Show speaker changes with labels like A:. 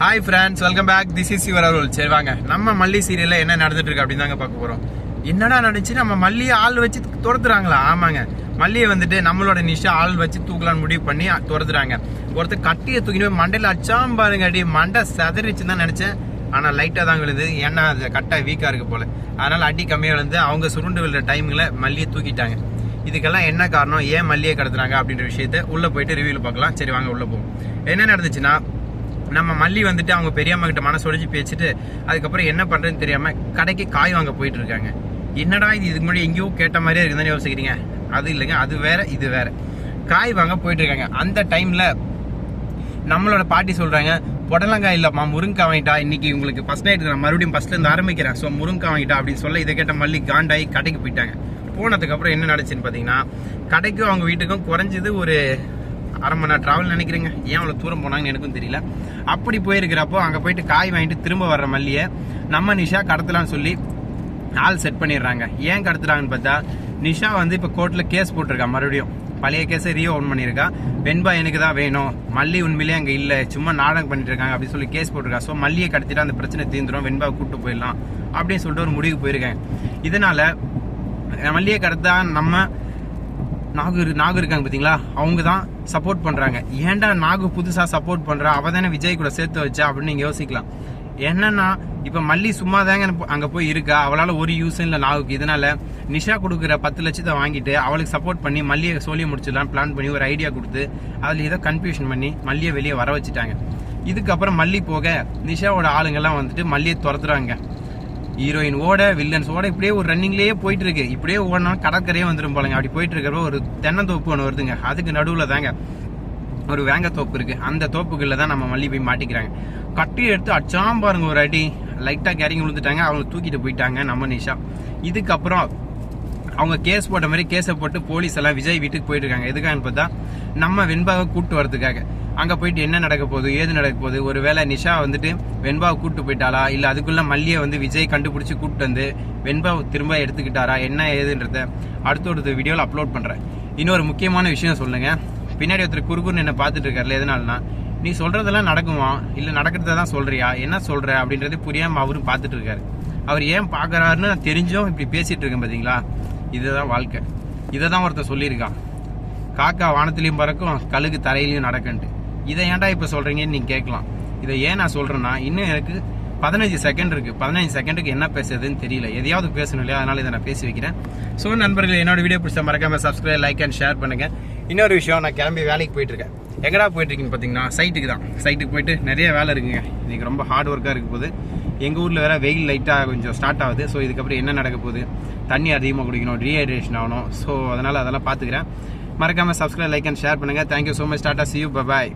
A: Hi friends welcome back this is your Arul சரி வாங்க. நம்ம மல்லி சீரியலில் என்ன நடந்துட்டு இருக்கு அப்படின்னு தாங்க பார்க்க போகிறோம் என்னடா நடந்துச்சு? நம்ம மல்லியை ஆள் வச்சு துரத்துறாங்களா? ஆமாங்க. மல்லியை வந்துட்டு நம்மளோட நிஷா ஆள் வச்சு தூக்கலாம்னு முடிவு பண்ணி துரத்துறாங்க. ஒருத்தர் கட்டியை தூக்கிட்டு போய் மண்டையில் அச்சாம் பாருங்க. அடி மண்டை செதறிச்சுன்னு தான் நினச்சேன். ஆனால் லைட்டாக தான் விழுது. ஏன்னா அது கட்டை வீக்காக இருக்கு போல். அதனால் அடி கம்மியாக விழுந்து அவங்க சுருண்டு விழுற டைமில் மல்லியை தூக்கிட்டாங்க. இதுக்கெல்லாம் என்ன காரணம்? ஏன் மல்லியை கடத்துறாங்க அப்படின்ற விஷயத்த உள்ளே போயிட்டு ரிவியூவில் பார்க்கலாம். சரி வாங்க உள்ளே போவோம். என்ன நடந்துச்சுன்னா நம்ம மல்லி வந்துட்டு அவங்க பெரியம்மா கிட்ட மனசு பேசிட்டு அதுக்கப்புறம் என்ன பண்ணுறதுன்னு தெரியாம கடைக்கு காய் வாங்க போயிட்டு இருக்காங்க. என்னடா இது இதுக்கு முன்னாடி எங்கேயோ கேட்ட மாதிரியே இருக்குதுன்னு யோசிக்கிறீங்க? அது இல்லைங்க அது வேற இது வேற. காய் வாங்க போயிட்டு இருக்காங்க. அந்த டைம்ல நம்மளோட பாட்டி சொல்றாங்க புடலங்காய் இல்லம்மா முருங்கக்காய் வாங்கிட்டா இன்னைக்கு உங்களுக்கு ஃபர்ஸ்ட் நைட் நான் மறுபடியும் ஃபர்ஸ்ட்ல இருந்து ஆரம்பிக்கிறேன். ஸோ முருங்கக்காய் வாங்கிட்டா அப்படின்னு சொல்ல இதை கேட்ட மல்லி காண்டாயி கடைக்கு போயிட்டாங்க. போனதுக்கு அப்புறம் என்ன நடந்துச்சுன்னு பார்த்தீங்கன்னா கடைக்கும் அவங்க வீட்டுக்கும் குறைஞ்சது ஒரு அரை மணி நேரம் ட்ராவல் நினைக்கிறேங்க? ஏன் அவ்வளோ தூரம் போனாங்கன்னு எனக்கும் தெரியல. அப்படி போயிருக்கிறப்போ அங்கே போயிட்டு காய் வாங்கிட்டு திரும்ப வர்ற மல்லியை நம்ம நிஷா கடத்தலாம்னு சொல்லி ஆள் செட் பண்ணிடுறாங்க. ஏன் கடத்துறாங்கன்னு பார்த்தா நிஷா வந்து இப்போ கோர்ட்டில் கேஸ் போட்டிருக்கா மறுபடியும். பழைய கேஸை ரீ ஓன் பண்ணியிருக்கா. வெண்பா எனக்கு தான் வேணும். மல்லி உண்மையிலேயே அங்கே இல்லை. சும்மா நாடகம் பண்ணிட்டு இருக்காங்க அப்படின்னு சொல்லி கேஸ் போட்டிருக்கா. ஸோ மல்லியை கடத்திட்டு அந்த பிரச்சனை தீர்ந்துடும் வெண்பாவை கூப்பிட்டு போயிடலாம் அப்படின்னு சொல்லிட்டு ஒரு முடிவுக்கு போயிருக்கேன். இதனால மல்லியை கடத்தா நம்ம நாகூர் நாகூர் இருக்காங்க பார்த்தீங்களா அவங்க தான் சப்போர்ட் பண்ணுறாங்க ஏன்டா நாகு புதுசாக சப்போர்ட் பண்ணுறா அவள் தானே விஜய் கூட சேர்த்து வச்சா அப்படின்னு நீங்கள் யோசிக்கலாம். என்னன்னா இப்போ மல்லி சும்மா தாங்க அங்கே போய் இருக்கா? அவளால் ஒரு யூஸும் இல்லை நாகுக்கு. இதனால நிஷா கொடுக்குற பத்து லட்சத்தை வாங்கிட்டு அவளுக்கு சப்போர்ட் பண்ணி மல்லியை சொல்லி முடிச்சிடலாம் பிளான் பண்ணி ஒரு ஐடியா கொடுத்து அதில் ஏதோ கன்ஃபியூஷன் பண்ணி மல்லியை வெளியே வர வச்சுட்டாங்க. இதுக்கப்புறம் மல்லி போக நிஷாவோட ஆளுங்கெல்லாம் வந்துட்டு மல்லியை துரத்துறாங்க. ஹீரோயின் ஓட வில்லன்ஸ் ஓட இப்படியே ஒரு ரன்னிங்லயே போயிட்டு இருக்கு இப்படியே ஓடனாலும் கடற்கரையே வந்துடும் போலங்க அப்படி போயிட்டு இருக்கிறப்ப ஒரு தென்னந்தோப்பு ஒன்று வருதுங்க. அதுக்கு நடுவில் தாங்க ஒரு வேங்க தோப்பு இருக்கு. அந்த தோப்புக்குள்ள தான் நம்ம மல்லி போய் மாட்டிக்கிறாங்க. கட்டி எடுத்து அச்சாம் பாருங்க ஒரு அடி. லைட்டா கேரிங் விழுந்துட்டாங்க. அவங்க தூக்கிட்டு போயிட்டாங்க நம்ம நிஷா. இதுக்கப்புறம் அவங்க கேஸ் போட்ட மாதிரி கேஸை போட்டு போலீஸ் எல்லாம் விஜய் வீட்டுக்கு போயிட்டு இருக்காங்க எதுக்காகன்னு பார்த்தா நம்ம வெண்பாவை கூப்பிட்டு வரதுக்காக அங்க போயிட்டு என்ன நடக்க போகுது ஏது நடக்க போகுது? ஒருவேளை நிஷா வந்துட்டு வெண்பாவை கூப்பிட்டு போயிட்டாளா? இல்ல அதுக்குள்ள மல்லியை வந்து விஜய் கண்டுபிடிச்சு கூப்பிட்டு வந்து வெண்பாவை திரும்ப எடுத்துக்கிட்டாரா? என்ன ஏதுன்றத அடுத்த ஒரு வீடியோவில் அப்லோட் பண்றேன். இன்னொரு முக்கியமான விஷயம் சொல்லுங்க. பின்னாடி ஒருத்தர் குறுகுன்னு என்ன பார்த்துட்டு இருக்காருல எதனாலனா நீ சொல்றதெல்லாம் நடக்குமா? இல்ல நடக்கிறத தான் சொல்றியா? என்ன சொல்ற? அப்படின்றது புரியாம அவரும் பார்த்துட்டு இருக்காரு. அவர் ஏன் பாக்குறாருன்னு தெரிஞ்சும் இப்படி பேசிட்டு இருக்கேன் பாத்தீங்களா? இதுதான் வாழ்க்கை. இதை தான் ஒருத்தர் சொல்லியிருக்கான். காக்கா வானத்திலையும் பறக்கும் கழுகு தரையிலையும் நடக்குன்ட்டு. இதை ஏன்டா இப்போ சொல்கிறீங்கன்னு நீங்கள் கேட்கலாம். இதை ஏன் நான் சொல்கிறேன்னா இன்னும் எனக்கு பதினஞ்சு செகண்ட் இருக்குது பதினஞ்சு செகண்டுக்கு என்ன பேசுறதுன்னு தெரியல. எதையாவது பேசணும் இல்லையா? அதனால் இதை நான் பேசி வைக்கிறேன். ஸோ நண்பர்கள் என்னோட வீடியோ பிடிச்ச மறக்காம சப்ஸ்கிரைப் லைக் அண்ட் ஷேர் பண்ணுங்க. இன்னொரு விஷயம் நான் கிளம்பி வேலைக்கு போயிட்டுருக்கேன். எங்கடா போயிட்டுருக்கீங்க பார்த்தீங்கன்னா சைட்டுக்கு தான். சைட்டுக்கு போயிட்டு நிறைய வேலை இருக்குங்க. இன்றைக்கி ரொம்ப ஹார்ட் ஒர்க்காக இருக்க போது எங்கள் ஊரில் வேறு வெயில் லைட்டாக கொஞ்சம் ஸ்டார்ட் ஆகுது. ஸோ இதுக்கப்புறம் என்ன நடக்க போகுது? தண்ணி அதிகமாக குடிக்கணும் ரீஹைட்ரேஷன் ஆகணும். ஸோ அதனால் அதெல்லாம் பார்த்துக்கிறேன். மறக்காமல் சப்ஸ்கிரைப் லைக் அண்ட் ஷேர் பண்ணுங்கள் thank you so much tata see you bye